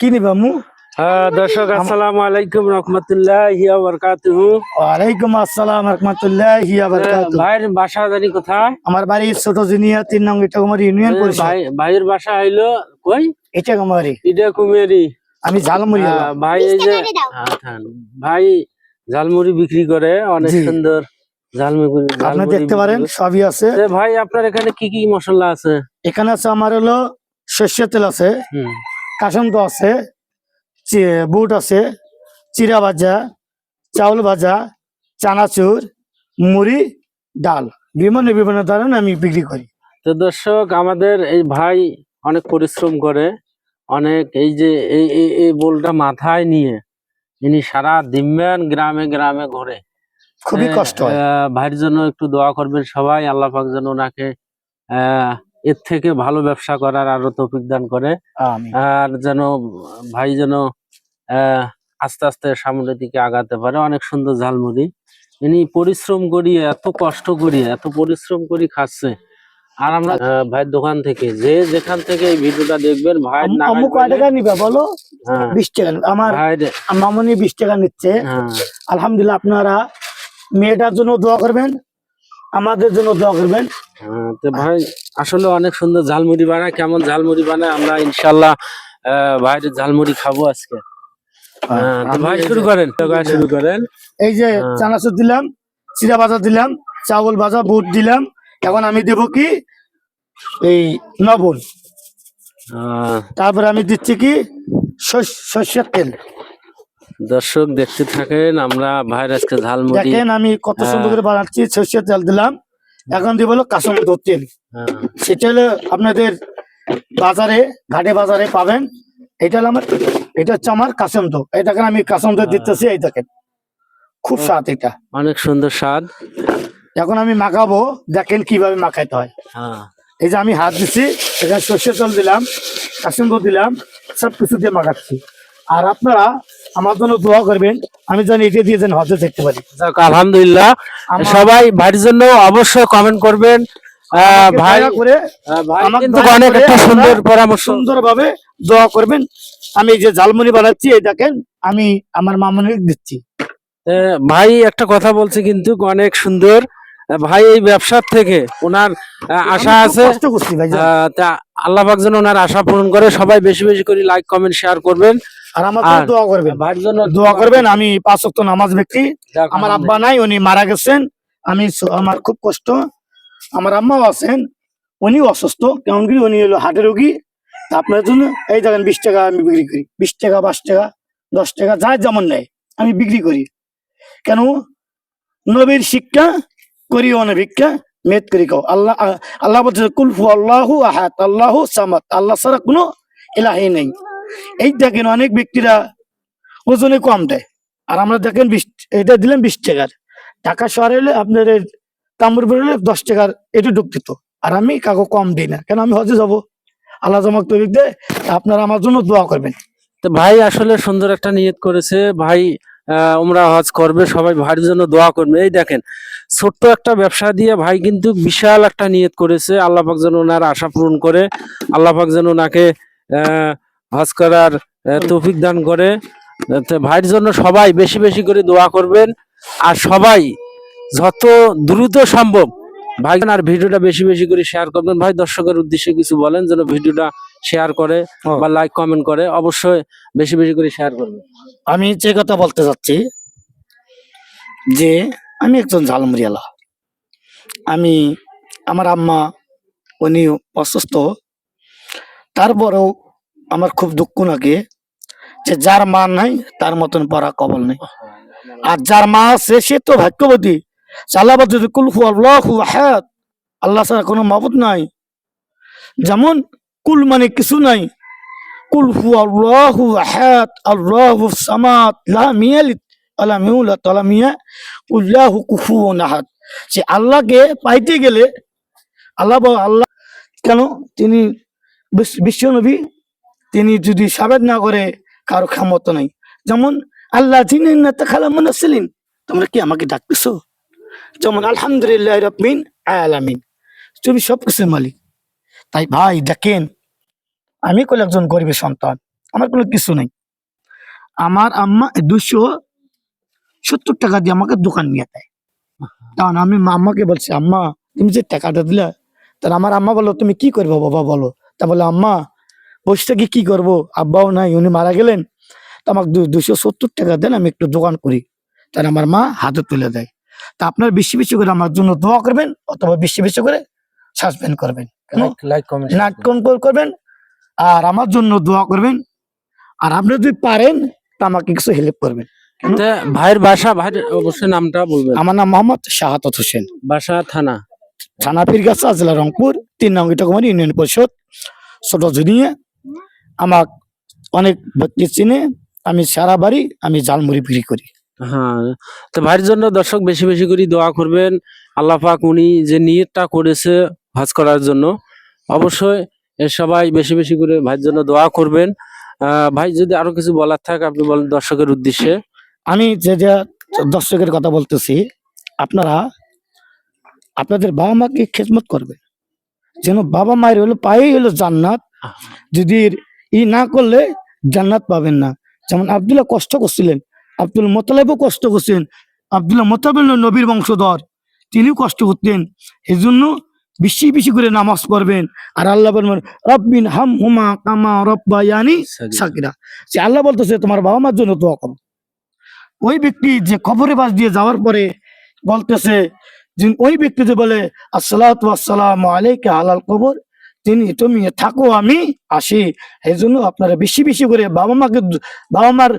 কি নিবা মু হ্যাঁ দর্শক আসসালামু আলাইকুম রহমতুল্লাহি ওয়া বারাকাতুহু। ওয়ালাইকুম আসসালাম রহমতুল্লাহি ওয়া বারাকাতুহু। ভাইয়ের বাসা জানি কোথায়? আমার বাড়ি ছোট জিনিয়া তিন নং ইটাকুমারি ইউনিয়ন পরিষদ ভাই ভাইয়ের বাসা হইল কই? ইটাকুমারি। ইডা কুমেরি আমি ঝালমুড়ি আহ, ভাই এই যে হ্যাঁ, হ্যাঁ, ভাই ঝালমুড়ি বিক্রি করে অনেক সুন্দর ঝালমুড়ি আপনি দেখতে পারেন সবই আছে। ভাই আপনার এখানে কি কি মশলা আছে? এখানে আছে আমার হলো সর্ষের তেল আছে। হুম, কাসন্ত আছে বুট আছে চিরা ভাজা চাউল ভাজা চানাচুর মুড়ি ডাল। বিভিন্ন বিভিন্ন ধরনের আমি বিক্রি করি। তো দর্শক আমাদের এই ভাই অনেক পরিশ্রম করে অনেক এই যে এই এই বোলটা মাথায় নিয়ে ইনি সারা দিম্যান গ্রামে গ্রামে ঘোরে। খুবই কষ্ট আহ, ভাইয়ের জন্য একটু দোয়া করবেন সবাই আল্লাহ পাক যেন ওনাকে আহ, এর থেকে ভালো ব্যবসা করার আরও তৌফিক দান করে। আর যেন ভাই যেন আস্তে আস্তে সামনের দিকে আগাতে পারে। অনেক সুন্দর ঝালমুড়ি। ইনি পরিশ্রম করিয়ে এত কষ্ট করিয়ে এত পরিশ্রম করি খাচ্ছে। আর আমরা ভাইয়ের দোকান থেকে যে যেখান থেকে এই ভিডিওটা দেখবেন ভাইয়ের নাগাল আম্মু কয় টাকা নিবে বলো? হ্যাঁ। বিশ টাকা আমার মামনি বিশ টাকা নিচ্ছে। হ্যাঁ। আলহামদুলিল্লাহ আপনারা মেয়েটার জন্য দোয়া করবেন। আমাদের জন্য দোয়া করবেন। হ্যাঁ, তো ভাই আসলে অনেক সুন্দর ঝালমুড়ি বানায়। কেমন ঝালমুড়ি বানায়? আমরা ইনশাল্লাহ ভাইয়ের ঝালমুড়ি খাব আজকে। হ্যাঁ, ভাই এই শুরু যে- করেন। শুরু করেন। এই যে হ্যাঁ। চানাচুর দিলাম চিরা ভাজা দিলাম চাউল ভাজা বুট দিলাম। এখন আমি দেব কি? এই আহ, তারপরে আমি দিচ্ছি কি? সর্ষ- সর্ষের তেল। দর্শক দেখতে থাকেন আমরা ভাইয়ের আজকে ঝালমুড়ি। দেখেন আমি কত সুন্দর করে বানাচ্ছি সর্ষের তেল দিলাম। এখন দিব হলো কাঁচামতো তেল। হ্যাঁ, সেটা হলো আপনাদের বাজারে ঘাটে বাজারে পাবেন। এটা হলো আমার এটা হচ্ছে আমার কাসন্ত দেখেন আমি কাসন্ত দিতেছি এই দেখেন। খুব স্বাদ এটা। অনেক সুন্দর স্বাদ। এখন আমি মাখাবো দেখেন কীভাবে মাখাইতে হয়। হ্যাঁ। এই যে আমি হাত দিচ্ছি এখানে সর্ষের তেল দিলাম কাসন্ত দিলাম সব কিছু দিয়ে মাখাচ্ছি। আর আপনারা আমার জন্য দোয়া করবেন আমি জানি এটা দিয়ে যেন হজে দেখতে পারি। আলহামদুলিল্লাহ। সবাই ভাইয়ের জন্য অবশ্যই কমেন্ট করবেন। ভাই করে কিন্তু অনেক একটা সুন্দর পরামর্শ। সুন্দরভাবে দোয়া করবেন। আমি যে ঝালমুড়ি বানাচ্ছি এই দেখেন আমি আমার মামনির দিচ্ছি। ভাই একটা কথা বলছে কিন্তু অনেক সুন্দর। ভাই এই ব্যবসার থেকে ওনার আশা আছে আল্লাহ পাক যেন ওনার আশা পূরণ করে। সবাই বেশি বেশি করে লাইক কমেন্ট শেয়ার করবেন। আর আমার দোয়া করবেন। দোয়া করবেন আমি পাঁচ নামাজ ব্যক্তি আমার আব্বা নাই উনি মারা গেছেন। আমি আমার খুব কষ্ট। আমার আম্মাও আছেন উনিও অসুস্থ। কেমন কি উনি হলো হার্টের রোগী। আপনার জন্য এই দেখেন বিশ টাকা আমি বিক্রি করি। বিশ টাকা পাঁচ টাকা দশ টাকা যার যেমন নেয় আমি বিক্রি করি। কেন? নবীর শিক্ষা করি অনভিক্ষা মেদ করি খাও। আল্লাহ আল্লাহ বলছে কুলফু আল্লাহু আহাত আল্লাহু সামাত আল্লাহ ছাড়া কোনো এলাহি নেই। এই দেখেন অনেক ব্যক্তিরা ওজনে কম দেয়। আর আমরা দেখেন বিশ এটা দিলাম বিশ টাকার। ঢাকা শহরে হলে আপনার তাম্বুরপুর হলে দশ টাকার একটু ঢুকতিত আর আমি কাকু কম দিই না। কেন আমি হজে যাব? আল্লাহ জমক তবিক দেয় আপনারা আমার জন্য দোয়া করবেন। তো ভাই আসলে সুন্দর একটা নিয়ত করেছে। ভাই উমরা হজ করবে সবাই ভাইয়ের জন্য দোয়া করবে। এই দেখেন ছোট্ট একটা ব্যবসা দিয়ে ভাই কিন্তু বিশাল একটা নিয়ত করেছে। আল্লাহ পাক যেন ওনার আশা পূরণ করে। আল্লাহ পাক যেন ওনাকে আহ, হজ করার আহ, তৌফিক দান করে। ভাইয়ের জন্য সবাই বেশি বেশি করে দোয়া করবেন। আর সবাই যত দ্রুত সম্ভব ভাই আর ভিডিওটা বেশি বেশি করে শেয়ার করবেন। ভাই দর্শকের উদ্দেশ্যে কিছু বলেন যেন ভিডিওটা শেয়ার করে বা লাইক কমেন্ট করে। অবশ্যই বেশি বেশি করে শেয়ার করবেন। আমি যে কথা বলতে চাচ্ছি যে আমি একজন ঝালমুড়িয়ালা। আমি আমার আম্মা উনি অসুস্থ। তারপরেও আমার খুব দুঃখ লাগে যে যার মা নাই, তার মতন পড়া কবল নেই। আর যার মা আছে, সে তো ভাগ্যবতী। আল্লাহ কোনো নাই। যেমন কুল মানে কিছু নাই। কুল আহাদ সে আল্লাহকে পাইতে গেলে আল্লাহ আল্লাহ কেন? তিনি বিশ- বিশ্বনবী তিনি যদি সাবেদ না করে, কারও ক্ষমতা নাই। যেমন, আল্লাহ যিনি না খালা তোমরা কি আমাকে ডাকতেছো? যেমন, আলহামদুলিল্লাহ রবিন আলামিন। তুমি সবকিছুর মালিক। তাই ভাই, দেখেন, আমি কল একজন গরিবের সন্তান, আমার কোনো কিছু নেই। আমার আম্মা দুশো সত্তর টাকা দিয়ে আমাকে দোকান নিয়ে দেয়। তখন আমি আম্মাকে বলছি, আম্মা, তুমি যে টাকাটা দিলে তার আমার আম্মা বলো তুমি কি করব বাবা, বলো? তা বলে, আম্মা বসে থেকে কি করব? আব্বাও নাই উনি মারা গেলেন। তো আমাকে দুশো সত্তর টাকা দেন আমি একটু দোকান করি। তার আমার মা হাতে তুলে দেয়। তা আপনার বেশি বেশি করে আমার জন্য দোয়া করবেন অথবা বেশি বেশি করে সাসপেন্ড করবেন। কেন লাইক কমেন্ট করবেন আর আমার জন্য দোয়া করবেন। আর আপনি যদি পারেন তা আমাকে কিছু হেল্প করবেন। ভাইয়ের বাসা ভাইয়ের অবশ্যই নামটা বলবেন। আমার নাম মোহাম্মদ শাহাদত হোসেন। বাসা থানা। থানা পীরগাছা জেলা রংপুর তিন নং ইটাকুমারী ইউনিয়ন পরিষদ ছোট জুনিয়ে আমার অনেক ব্যক্তি চিনে আমি সারা বাড়ি আমি জালমুড়ি বিক্রি করি। হ্যাঁ তো ভাইয়ের জন্য দর্শক বেশি বেশি করে দোয়া করবেন। আল্লাহ পাক উনি যে নিয়তটা করেছে হজ করার জন্য অবশ্যই সবাই বেশি বেশি করে ভাইয়ের জন্য দোয়া করবেন। ভাই যদি আরও কিছু বলার থাকে আপনি বলেন দর্শকের উদ্দেশ্যে। আমি যে যে দর্শকের কথা বলতেছি আপনারা আপনাদের বাবা মাকে খেদমত করবেন। যেন বাবা মায়ের হলো পায়েই হলো জান্নাত। যদি ই না করলে জান্নাত পাবেন না। যেমন আব্দুল্লাহ কষ্ট করছিলেন আব্দুল মোতালেবও কষ্ট করছেন আব্দুল্লাহ মোতালেব নবীর বংশধর তিনিও কষ্ট করতেন। এই জন্য বেশি বেশি করে নামাজ পড়বেন। আর আল্লাহ বলবেন রব্বিন হাম হুমা কামা রব্বা সাকিরা সে আল্লাহ বলতেছে তোমার বাবা মার জন্য দোয়া করো। ওই ব্যক্তি যে কবরে বাস দিয়ে যাওয়ার পরে বলতেছে ওই ব্যক্তি যে বলে আসসালামু আলাইকা হালাল কবর। তিনি তুমি থাকো, আমি আসি। এই জন্য আপনারা বেশি বেশি করে বাবা মাকে বাবা মার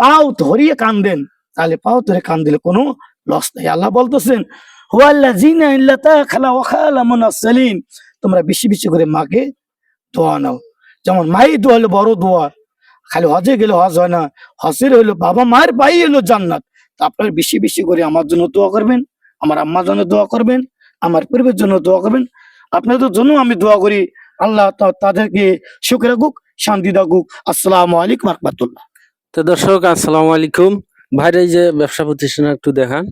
পাও ধরিয়ে কান্দেন। তাহলে পাও ধরে কান দিলে কোনো লস নেই। আল্লাহ বলতেছেন তোমরা বেশি বেশি করে মাকে দোয়া নাও। যেমন মাই দোয়া হলো বড় দোয়া। খালি হজে গেলে হজ হয় না। হজের হলো বাবা মায়ের পাই হলো জান্নাত। আপনারা বেশি বেশি করে আমার জন্য দোয়া করবেন, আমার আম্মার জন্য দোয়া করবেন, আমার পরিবারের জন্য দোয়া করবেন। আপনাদের জন্য আমি দোয়া করি আল্লাহ তাদেরকে সুখ রাখুক শান্তি রাখুক। আসসালামু আলাইকুম রহমতুল্লাহ। তো দর্শক আসসালামু আলাইকুম। ভাইয়ের এই যে ব্যবসা প্রতিষ্ঠান একটু দেখান।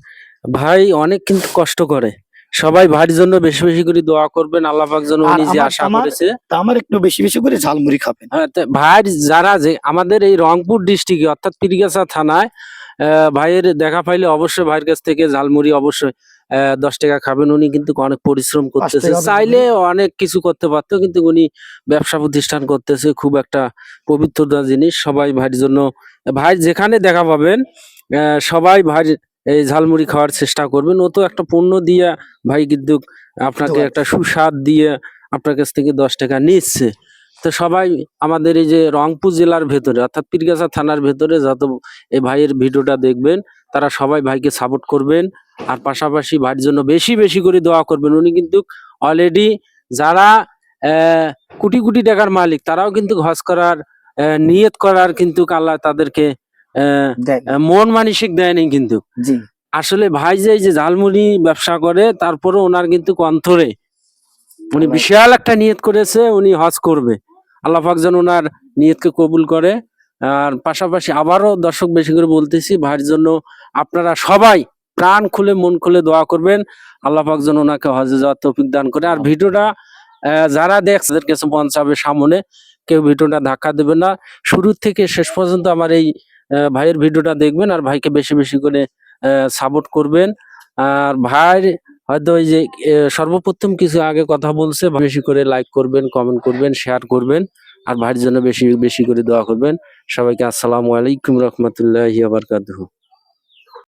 ভাই অনেক কিন্তু কষ্ট করে। সবাই ভাইয়ের জন্য বেশি বেশি করে দোয়া করবেন আল্লাহ পাক যেন উনি যে আশা করেছে। তা আমার একটু বেশি বেশি করে ঝালমুড়ি খাবেন। হ্যাঁ, ভাইয়ের যারা যে আমাদের এই রংপুর ডিস্ট্রিক্টে অর্থাৎ পিরিগাছা থানায় আহ, ভাইয়ের দেখা পাইলে অবশ্যই ভাইয়ের কাছ থেকে ঝালমুড়ি অবশ্যই দশ টাকা খাবেন উনি কিন্তু অনেক পরিশ্রম করতেছে। চাইলে অনেক কিছু করতে পারতো কিন্তু উনি ব্যবসা প্রতিষ্ঠান করতেছে খুব একটা পবিত্রতা জিনিস। সবাই ভাইয়ের জন্য ভাই যেখানে দেখা পাবেন সবাই ভাই এই ঝালমুড়ি খাওয়ার চেষ্টা করবেন। ও তো একটা পণ্য দিয়ে ভাই কিন্তু আপনাকে একটা সুস্বাদ দিয়ে আপনার কাছ থেকে দশ টাকা নিচ্ছে। তো সবাই আমাদের এই যে রংপুর জেলার ভেতরে অর্থাৎ পীরগাছা থানার ভেতরে যত এই ভাইয়ের ভিডিওটা দেখবেন তারা সবাই ভাইকে সাপোর্ট করবেন। আর পাশাপাশি ভাইয়ের জন্য বেশি বেশি করে দোয়া করবেন। উনি কিন্তু অলরেডি যারা কোটি কোটি টাকার মালিক তারাও কিন্তু হজ করার নিয়ত করার কিন্তু আল্লাহ তাদেরকে মন মানসিক দেয়নি কিন্তু। আসলে ভাই যে যে ঝালমুড়ি ব্যবসা করে তারপরে ওনার কিন্তু অন্তরে উনি বিশাল একটা নিয়ত করেছে উনি হজ করবে। আল্লাহ পাক যেন ওনার নিয়তকে কবুল করে। আর পাশাপাশি আবারও দর্শক বেশি করে বলতেছি ভাইয়ের জন্য আপনারা সবাই প্রাণ খুলে, মন খুলে দোয়া করবেন। আল্লাহ পাক যেন ওনাকে হজে যাওয়ার তৌফিক দান করে। আর ভিডিওটা যারা দেখছে তাদের কাছে পৌঁছাবে সামনে। কেউ ভিডিওটা ধাক্কা দেবে না। শুরু থেকে শেষ পর্যন্ত আমার এই ভাইয়ের ভিডিওটা দেখবেন আর ভাইকে বেশি বেশি করে সাপোর্ট করবেন। আর ভাই হয়তো ওই যে সর্বপ্রথম কিছু আগে কথা বলছে, বেশি করে লাইক করবেন কমেন্ট করবেন শেয়ার করবেন। আর ভাইয়ের জন্য বেশি বেশি করে দোয়া করবেন। সবাইকে আসসালামু আলাইকুম রহমতুল্লাহ বারকাতুহু।